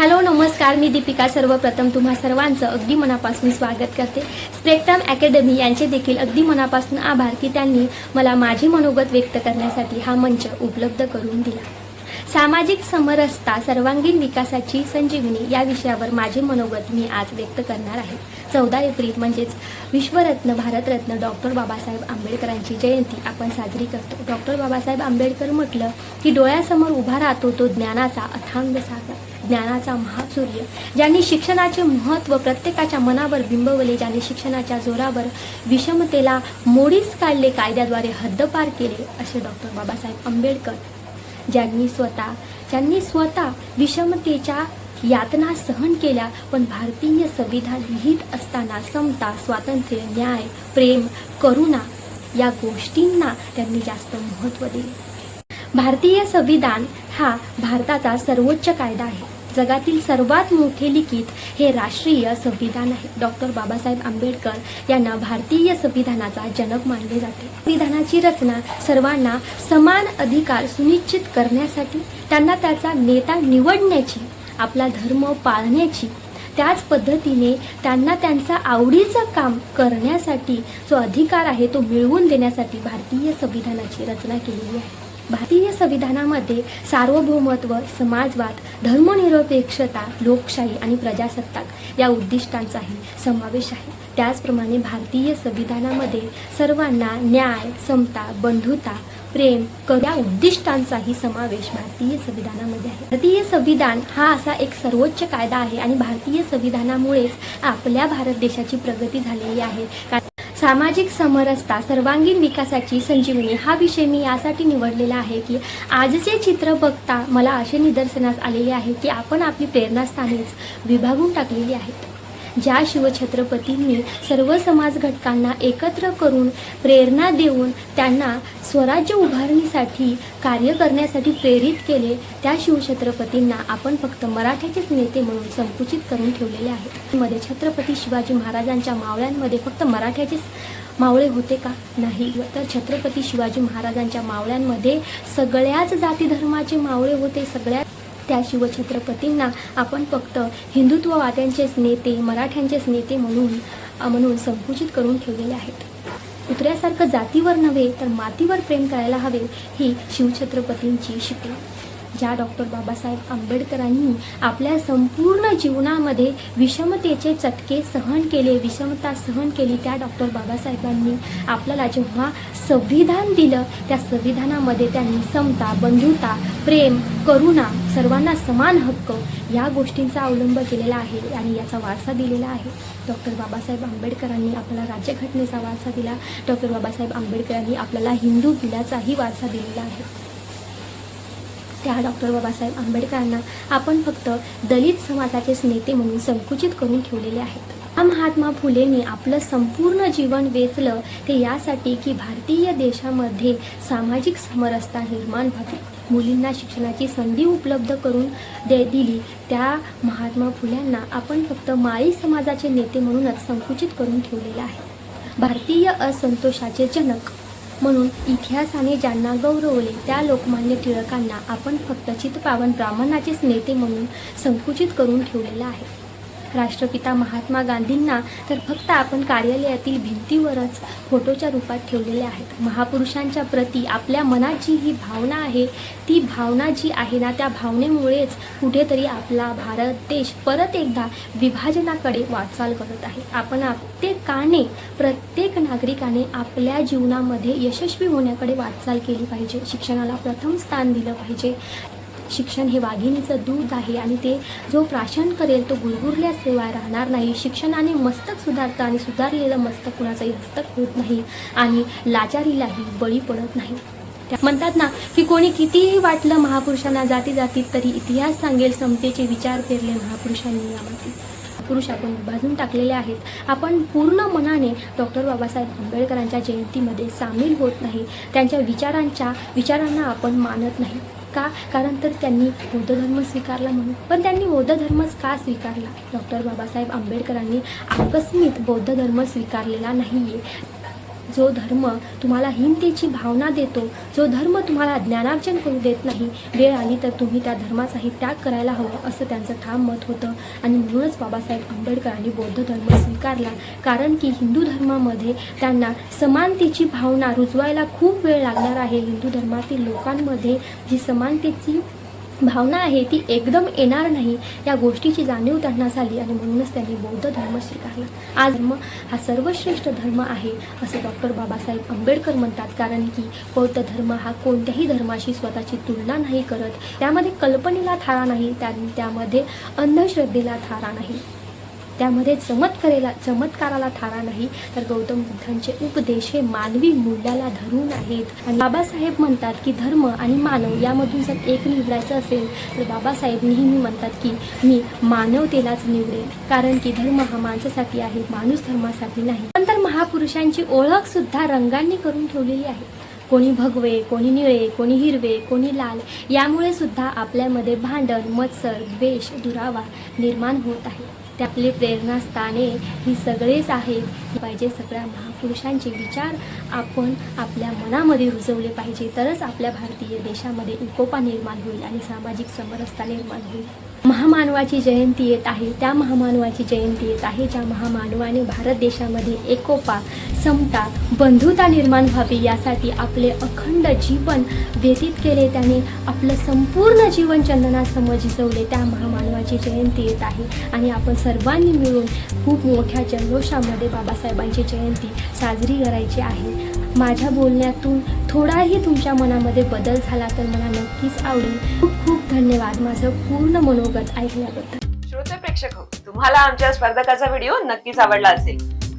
Hello नमस्कार. मी दीपिका सर्वप्रथम. तुम्हा सर्वांचं अगदी मनापासून स्वागत करते. स्पेक्ट्रम अकॅडमी यांचे देखील अगदी मनापासून आभार की त्यांनी मला माझे मनोगत व्यक्त करण्यासाठी हा मंच उपलब्ध करून दिला. सामाजिक समरसता सर्वांगीण विकासाची संजीवनी या विषयावर माझे मनोगत मी आज व्यक्त करणार आहे. चौदा एप्रिल म्हणजेच विश्वरत्न भारतरत्न डॉक्टर बाबासाहेब आंबेडकरांची जयंती आपण साजरी करतो. डॉक्टर बाबासाहेब आंबेडकर म्हटलं की डोळ्यासमोर उभा राहतो तो ज्ञानाचा अथांग सागर. ज्ञानाचा महासूर्य ज्यांनी शिक्षणाचे महत्त्व प्रत्येकाच्या मनावर बिंबवले ज्यांनी शिक्षणाच्या जोरावर विषमतेला मोडीस काढले कायद्याद्वारे हद्दपार केले असे डॉक्टर बाबासाहेब आंबेडकर ज्यांनी स्वतः ज्यांनी स्वतः विषमतेच्या यातना सहन केल्या पण भारतीय संविधान लिहित असताना समता स्वातंत्र्य न्याय प्रेम करुणा या गोष्टींना त्यांनी जास्त महत्त्व दिले. भारतीय संविधान हा भारताचा सर्वोच्च कायदा आहे. जगातील सर्वात मोठे लिखित हे राष्ट्रीय संविधान आहे. डॉक्टर बाबासाहेब आंबेडकर यांना भारतीय संविधानाचा जनक मानले जाते. संविधानाची रचना सर्वांना समान अधिकार सुनिश्चित करण्यासाठी त्यांना त्याचा नेता निवडण्याची आपला धर्म पाळण्याची त्याच पद्धतीने त्यांना त्यांचा आवडीचं काम करण्यासाठी जो अधिकार आहे तो मिळवून देण्यासाठी भारतीय संविधानाची रचना केलेली आहे. भारतीय संविधानामध्ये सार्वभौमत्व समाजवाद धर्मनिरपेक्षता लोकशाही आणि प्रजासत्ताक या उद्दिष्टांचाही समावेश आहे. त्याचप्रमाणे भारतीय संविधानामध्ये सर्वांना न्याय समता बंधुता प्रेम या उद्दिष्टांचाही समावेश भारतीय संविधानामध्ये आहे. भारतीय संविधान हा असा एक सर्वोच्च कायदा आहे आणि भारतीय संविधानामुळेच आपल्या भारत देशाची प्रगती झालेली आहे. कारण सामाजिक समरसता सर्वांगीण विकासाची संजीवनी हा विषय मी यासाठी निवडलेला आहे की आजचे चित्र बघता मला असे निदर्शनास आलेले आहे की आपण आपली प्रेरणास्थानेच विभागून टाकलेली आहेत. ज्या शिवछत्रपतींनी सर्व समाज घटकांना एकत्र करून प्रेरणा देऊन त्यांना स्वराज्य उभारणीसाठी कार्य करण्यासाठी प्रेरित केले त्या शिवछत्रपतींना आपण फक्त मराठ्याचेच नेते म्हणून संकुचित करून ठेवलेले आहेत. मध्ये छत्रपती शिवाजी महाराजांच्या मावळ्यांमध्ये फक्त मराठ्याचेच मावळे होते का? नाही. तर छत्रपती शिवाजी महाराजांच्या मावळ्यांमध्ये सगळ्याच जाती धर्माचे मावळे होते सगळ्या त्या शिवछत्रपतींना आपण फक्त हिंदुत्ववाद्यांचेच नेते मराठ्यांचेच नेते म्हणून म्हणून संकुचित करून ठेवलेले आहेत. कुत्र्यासारखं जातीवर नव्हे तर मातीवर प्रेम करायला हवे ही शिवछत्रपतींची शिकवण. ज्या डॉक्टर बाबासाहेब आंबेडकरांनी आपल्या संपूर्ण जीवनामध्ये विषमतेचे चटके सहन केले विषमता सहन केली त्या डॉक्टर बाबासाहेबांनी आपल्याला जेव्हा संविधान दिलं त्या संविधानामध्ये त्यांनी समता बंधुता प्रेम करुणा सर्वांना समान हक्क या गोष्टींचा अवलंब केलेला आहे आणि याचा वारसा दिलेला आहे. डॉक्टर बाबासाहेब आंबेडकरांनी आपल्याला राज्यघटनेचा वारसा दिला. डॉक्टर बाबासाहेब आंबेडकरांनी आपल्याला हिंदू बिलाचाही वारसा दिलेला आहे. त्या डॉक्टर बाबासाहेब आंबेडकरांना आपण फक्त दलित समाजाचेच नेते म्हणून संकुचित करून ठेवलेले आहेत. हा महात्मा फुलेंनी आपलं संपूर्ण जीवन वेचलं ते यासाठी की भारतीय देशामध्ये सामाजिक समरसता निर्माण व्हावी. मुलींना शिक्षणाची संधी उपलब्ध करून दे दिली. त्या महात्मा फुल्यांना आपण फक्त माळी समाजाचे नेते म्हणूनच संकुचित करून ठेवलेलं आहे. भारतीय असंतोषाचे जनक म्हणून इतिहासाने ज्यांना गौरवले त्या लोकमान्य टिळकांना आपण फक्त चितपावन ब्राह्मणाचेच नेते म्हणून संकुचित करून ठेवलेलं आहे. राष्ट्रपिता महात्मा गांधींना तर फक्त आपण कार्यालयातील भिंतीवरच फोटोच्या रूपात ठेवलेले आहेत. महापुरुषांच्या प्रती आपल्या मनात जी ही भावना आहे. ती भावना जी आहे ना त्या भावनेमुळेच कुठेतरी आपला भारत देश परत एकदा विभाजनाकडे वाटचाल करत आहे. आपण प्रत्येकाने प्रत्येक नागरिकाने आपल्या जीवनामध्ये यशस्वी होण्याकडे वाटचाल केली पाहिजे. शिक्षणाला प्रथम स्थान दिलं पाहिजे. शिक्षण हे वाघिणीचं दूध आहे आणि ते जो प्राशन करेल तो गुरगुरल्याशिवाय राहणार नाही. शिक्षणाने मस्तक सुधारतं आणि सुधारलेलं मस्तक कुणाचंही हस्तक होत नाही आणि लाचारीलाही बळी पडत नाही. म्हणतात ना की कोणी कितीही वाटलं महापुरुषांना जाती जातीत तरी इतिहास सांगेल समतेचे विचार पेरले महापुरुषांनी यामध्ये. पुरुष आपण भाजून टाकलेले आहेत. आपण पूर्ण मनाने डॉक्टर बाबासाहेब आंबेडकरांच्या जयंतीमध्ये सामील होत नाही. त्यांच्या विचारांच्या विचारांना आपण मानत नाही. का? कारण तर त्यांनी बौद्ध धर्म स्वीकारला म्हणून. पण त्यांनी बौद्ध धर्मच का स्वीकारला? डॉक्टर बाबासाहेब आंबेडकरांनी आकस्मित बौद्ध धर्म स्वीकारलेला नाही आहे जो धर्म तुम्हाला हिमतीची भावना देतो जो धर्म तुम्हाला ज्ञानार्जन करू देत नाही वेळ आली तर तुम्ही त्या धर्माचाही त्याग करायला हवा असं त्यांचं ठाम मत होतं. आणि म्हणूनच बाबासाहेब आंबेडकरांनी बौद्ध धर्म स्वीकारला. कारण की हिंदू धर्मामध्ये त्यांना समानतेची भावना रुजवायला खूप वेळ लागणार आहे. हिंदू धर्मातील लोकांमध्ये जी समानतेची भावना आहे ती एकदम येणार नाही या गोष्टीची जाणीव त्यांना झाली आणि म्हणूनच त्यांनी बौद्ध धर्म स्वीकारला. आज धर्म हा सर्वश्रेष्ठ धर्म आहे असं डॉक्टर बाबासाहेब आंबेडकर म्हणतात. कारण की बौद्ध धर्म हा कोणत्याही धर्माशी स्वतःची तुलना नाही करत. त्यामध्ये कल्पनेला थारा नाही त्या त्यामध्ये अंधश्रद्धेला थारा नाही. त्यामध्ये चमत्कारेला चमत्काराला थारा नाही तर गौतम बुद्धांचे उपदेश हे मानवी मूल्याला धरून आहेत. आणि बाबासाहेब म्हणतात की धर्म आणि मानव यामधून जर एक निवडायचं असेल तर बाबासाहेब नेहमी म्हणतात की मी मानवतेलाच निवडेल कारण की धर्म हा माणसासाठी आहे माणूस धर्मासाठी नाही. नंतर महापुरुषांची ओळख सुद्धा रंगांनी करून ठेवलेली आहे. कोणी भगवे कोणी निळे कोणी हिरवे कोणी लाल यामुळे सुद्धा आपल्यामध्ये भांडण मत्सर द्वेष दुरावा निर्माण होत आहे. ते आपली प्रेरणास्थाने ही सगळेच आहेत. पाहिजे सगळ्या महापुरुषांचे विचार आपण आपल्या मनामध्ये रुजवले पाहिजे. तरच आपल्या भारतीय देशामध्ये एकोपा निर्माण होईल आणि सामाजिक समरसता निर्माण होईल. महामानवाची जयंती येत आहे. त्या महामानवाची जयंती येत आहे ज्या महामानवाने भारत देशामध्ये एकोपा समता बंधुता निर्माण व्हावी यासाठी आपले अखंड जीवन व्यतीत केले. त्याने आपलं संपूर्ण जीवन चंदनासमोर झिजवले त्या महामानवाची जयंती येत आहे. आणि आपण सर्वांनी मिळून खूप मोठ्या जल्लोषामध्ये बाबासाहेबांची जयंती साजरी करायची आहे. माझ्या बोलण्यातून थोडाही तुमच्या मनामध्ये बदल झाला तर मला नक्कीच आवडेल. खूप खूप धन्यवाद. माझं पूर्ण मनोगत ऐकल्याबद्दल. श्रोते प्रेक्षक हो, तुम्हाला आमच्या स्पर्धकाचा व्हिडिओ नक्कीच आवडला असेल.